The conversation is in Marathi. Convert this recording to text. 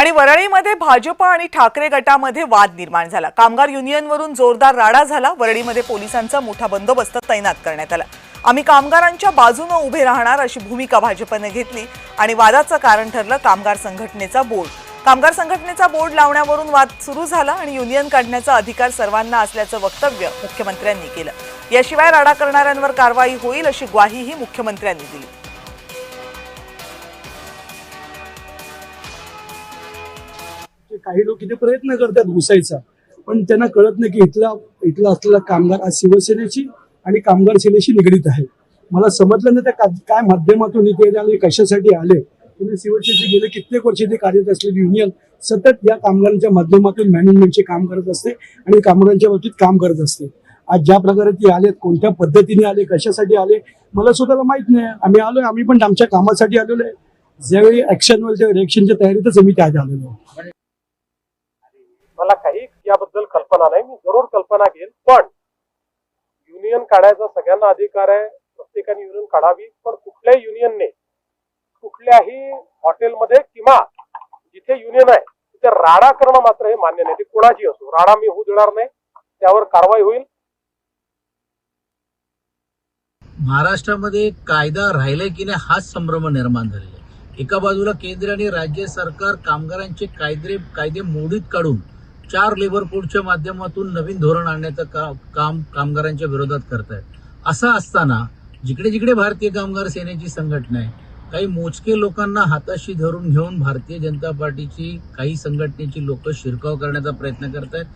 आणि वरळीमध्ये भाजप आणि ठाकरे गटामध्ये वाद निर्माण झाला. कामगार युनियनवरून जोरदार राडा झाला. वरळीमध्ये पोलिसांचा मोठा बंदोबस्त तैनात करण्यात आला. आम्ही कामगारांच्या बाजूनं उभे राहणार अशी भूमिका भाजपने घेतली आणि वादाचं कारण ठरलं कामगार संघटनेचा बोर्ड कामगार संघटनेचा बोर्ड लावण्यावरून वाद सुरू झाला आणि युनियन काढण्याचा अधिकार सर्वांना असल्याचं वक्तव्य मुख्यमंत्र्यांनी केलं. याशिवाय राडा करणाऱ्यांवर कारवाई होईल अशी ग्वाहीही मुख्यमंत्र्यांनी दिली. काही लोक इथे प्रयत्न करतात घुसायचा. पण त्यांना कळत नाही की इथला इथला असलेला कामगार आज शिवसेनेची आणि कामगार सेनेशी निगडीत आहे. मला समजलं नाही त्या काय माध्यमातून इथे आले कशासाठी आले. तुम्ही शिवसेनेचे गेले कित्येक वर्ष इथे कार्यरत असलेली युनियन सतत या कामगारांच्या माध्यमातून मॅनेजमेंटचे काम करत असते आणि कामगारांच्या बाबतीत काम करत असते. आज ज्या प्रकारे ती आलेत कोणत्या पद्धतीने आले कशासाठी आले मला स्वतःला माहीत नाही. आम्ही आलोय आम्ही पण आमच्या कामासाठी आलेलो आहे. ज्यावेळी ऍक्शन होईल त्या रिएक्शनच्या तयारीतच आम्ही त्या आलेलो मला काही याबद्दल कल्पना नाही. मी जरूर कल्पना घेईल पण युनियन काढायचा सगळ्यांना अधिकार आहे. प्रत्येकाने युनियन काढावी. पण कुठल्याही युनियनने कुठल्याही हॉटेलमध्ये किंवा जिथे युनियन आहे तिथे राडा करणं मात्र हे मान्य नाही. ते कोणाची असो. राडा मी होऊ देणार नाही. त्यावर कारवाई होईल. महाराष्ट्रामध्ये कायदा राहिलाय की नाही हाच संभ्रम निर्माण झालेला आहे. एका बाजूला केंद्र आणि राज्य सरकार कामगारांचे कायदे कायदे मोडीत काढून चार लेबर कोडच्या माध्यमातून नवीन धोरण आणण्याचं का, काम कामगारांच्या विरोधात करतायत. असं असताना जिकडे जिकडे भारतीय कामगार सेनेची संघटना आहे काही मोजके लोकांना हाताशी धरून घेऊन भारतीय जनता पार्टीची काही संघटनेची लोक शिरकाव करण्याचा प्रयत्न करत आहेत